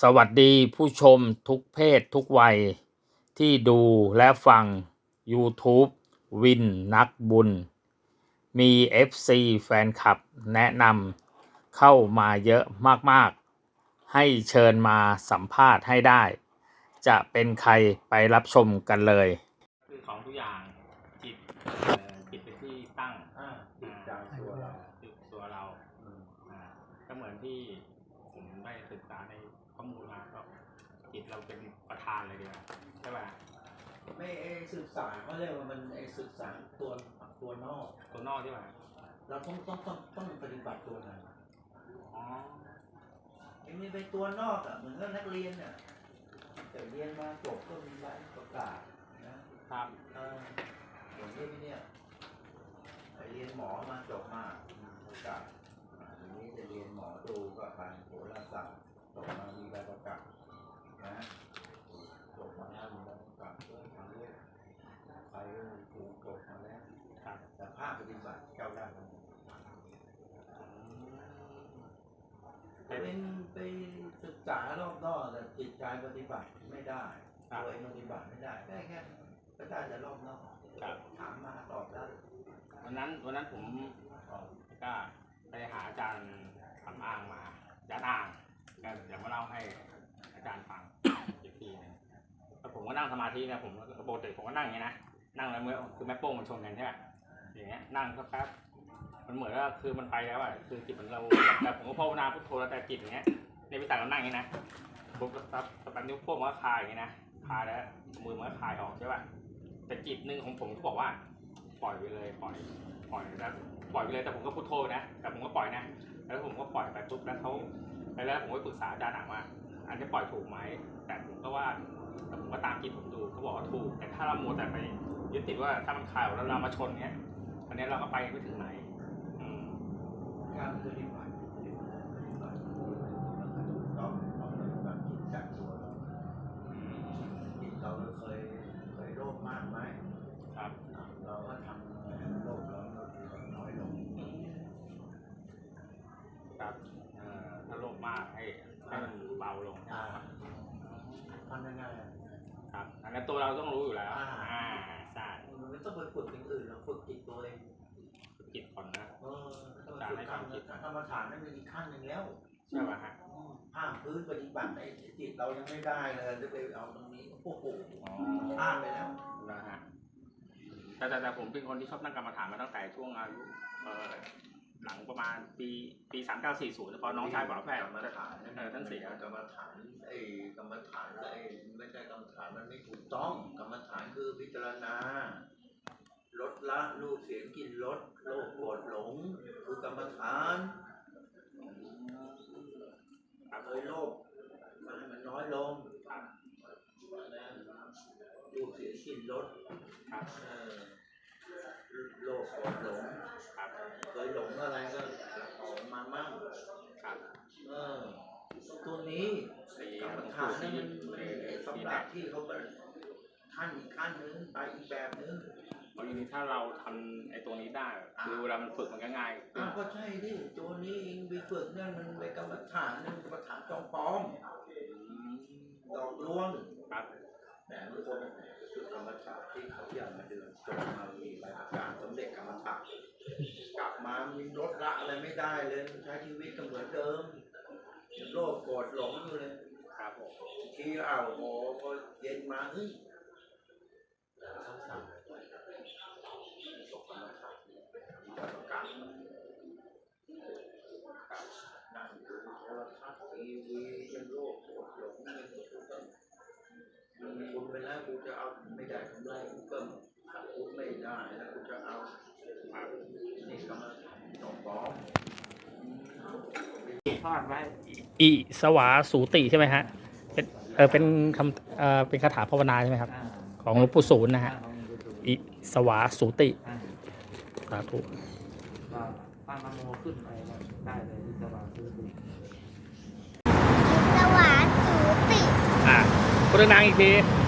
สวัสดีผู้ชมทุกเพศทุกวัย ที่ดูและฟัง YouTube วินนักบุญ มี FC แฟนคลับแนะนำเข้ามาเยอะมากๆ ให้เชิญมาสัมภาษณ์ให้ได้ จะเป็นใครไปรับชมกันเลย คือของทุกอย่างจิตจิตเป็นที่ตั้ง อ่าติดจากตัวเราคือตัวเราอืมอ่าก็เหมือนที่ผมได้ศึกษาใน ข้อมูลมาก็จิตเราเป็นประธานเลยดีกว่าใช่ป่ะไม่ไอศึกษาเขาเรียกว่ามันไอศึกษาตัวตัวนอก ตัวนอกใช่ป่ะเราต้องต้องต้องต้องปฏิบัติตัวนั้นอ๋อไอ้นี่เป็นตัวนอกอะเหมือนกับนักเรียนอะแต่เรียนมาจบก็มีใบประกาศนะครับเอออย่างนี้เนี่ยไปเรียนหมอมาจบมาประกาศอ่าทีนี้จะเรียนหมอดูก็ไปโหราศาสตร์จบมามีใบประกาศนะจบมาแล้วมีใบประกาศเรื่องทางเลือกไปก็มีครูจบมาแล้ว ครับ แต่ภาคปฏิบัติก้าวได้ครับ ไปเป็นไปศึกษารอบนอกแต่จิตใจปฏิบัติไม่ได้ตัวเองปฏิบัติไม่ได้ได้แค่ก็ได้แต่รอบนอกครับถามมาตอบได้วันนั้นวันนั้นผมก็ไปหาอาจารย์ทำอ้างมาอาจารย์อ้างก็เดี๋ยวมาเล่าให้อาจารย์ฟังอีกทีนึงแล้วผมก็นั่งสมาธินะผมปกติผมก็นั่งอย่างนี้นะนั่งแล้วมือคือแม่โป้งมันชนกันใช่ไหมอย่างเงี้ยนั่งสักแป๊บ มันเหมือนว่าคือมันไปแล้วอะคือจิตมันเราแต่ผมก็ภาวนาพุทโธแล้วแต่จิตอย่างเงี้ยในวิสัยเรานั่งอย่างนี้นะผมก็สับสับนิ้วโป้งมันก็คลายอย่างนี้นะคลายแล้วมือมันก็คลายออกใช่ป่ะแต่จิตหนึ่งของผมก็บอกว่า ปล่อยไปเลยปล่อยปล่อยแล้วปล่อยไปเลยแต่ผมก็พุทโธนะแต่ผมก็ปล่อยนะ แล้วผมก็ปล่อยไปปุ๊บแล้วเขาแล้วผมก็ปรึกษาอาจารย์หนังว่าอันนี้ปล่อยถูกไหมแต่ผมก็ว่าแต่ผมก็ตามจิตผมดูเขาบอกว่าถูก แต่ถ้าเราโมแต่ไปยึดติดว่าถ้ามันคลายแล้วเรามาชนเนี้ยอันนี้เราก็ไปไม่ถึงไหน การปฏิบัติปฏิบัติปฏิบัติต้องต้องปฏิบัติจิตจากตัวเราอืมจิตเราเคยเคยโลภมากไหมครับอะเราก็ทำให้มันโลภเราลดน้อยลงครับเอ่อถ้าโลภมากให้ให้มันเบาลงอ่าทำยังไงอะครับอันนั้นตัวเราต้องรู้อยู่แล้ว ต้องไปฝึกกรรมกรรมฐานนั่นเป็นอีกขั้นหนึ่งแล้วใช่ป่ะฮะห้ามพื้นปฏิบัติในจิตเรายังไม่ได้เลยจะไปเอาตรงนี้โอ้โหอ๋อ พลาดไปแล้ว นะฮะแต่แต่แต่ผมเป็นคนที่ชอบนั่งกรรมฐานมาตั้งแต่ช่วงอายุเออหลังประมาณปีปีสามเก้าสี่ศูนย์พอน้องชายบอกแพทย์กรรมฐานเออท่านเสีย กรรมฐานไอ้กรรมฐานไอ้ไม่ใช่กรรมฐานมันไม่ถูกต้องกรรมฐานคือพิจารณาลดละ รูปเสียงกลินรสโลภโกรธหลง คือกรรมฐานเคยโลภมันให้มันน้อยลงนะรูปเสียงกลินรสครับเออโลภโกรธหลงเคยหลงอะไรก็ออกมามั่งครับเออตัวนี้กรรมฐานนั่นมันสำหรับที่เขาเป็นขั้นอีกขั้นนึงไปอีกแบบนึง ราะทีนี้ถ้าเราทำไอ้ตัวนี้ได้ คือเวลามันฝึกมันก็ง่ายขึ้อ้านวก็ใช่ดิตัวนี้เองไปฝึกนั่นมันไปกรรมฐานนั่นกรรมฐานจองปลอมอืมดอกลวงครับแต่บางคนฝึกกรรมฐานที่เขาอยากมาเดินจบมามีใบประกาศสมเด็จกรรมฐานกลับมามีลดละอะไรไม่ได้เลยใช้ชีวิตก็เหมือนเดิมโลภโกรธหลงอยู่เลย ครับผม ทีอ้าวโอ้พอเย็นมาเฮ้ยเขาสั่งตกกรรมฐานที่จะประกาศนั่งดูโทรทัศน์ทีวียังโลภโกรธหลงยังกูต้องลงทุน ไปแล้วกูจะเอาไม่ได้กำไรกูก็ขาดทุนไม่ได้แล้วกูจะเอาครับนี่กรรมฐานสองปอมทอดไว้อิสวาสูติใช่ไหมฮะ เป็นเออเป็นคำเออเป็นคาถาภาวนาใช่ไหมครับ ของหลวงปู่ศูนย์นะฮะอิสวาสูติสาธุก็ตั้งนโมขึ้นไปได้เลยที่จะวางซื้อติอีสวาสูติ อะพูดดังๆอีกทีอีสวาสูติ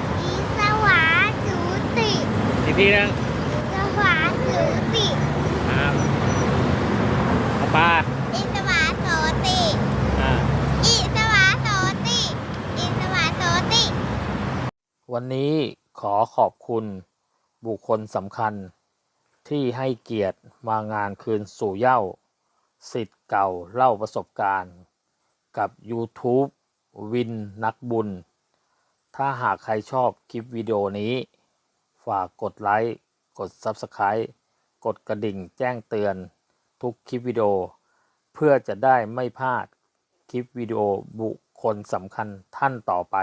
อีกทีนึงอีสวาสูติอ่าเอาปลาอีสวาโสติอ่าอีสวาโสติวันนี้ขอขอบคุณบุคคลสำคัญ ที่ให้เกียรติมางานคืนสู่เหย้าสิทธิ์เก่าเล่าประสบการณ์ กับ YouTube วินนักบุญ ถ้าหากใครชอบคลิปวิดีโอนี้ฝากกดไลค์กด Subscribe กดกระดิ่งแจ้งเตือนทุกคลิปวิดีโอ เพื่อจะได้ไม่พลาดคลิปวิดีโอบุคคลสำคัญท่านต่อไป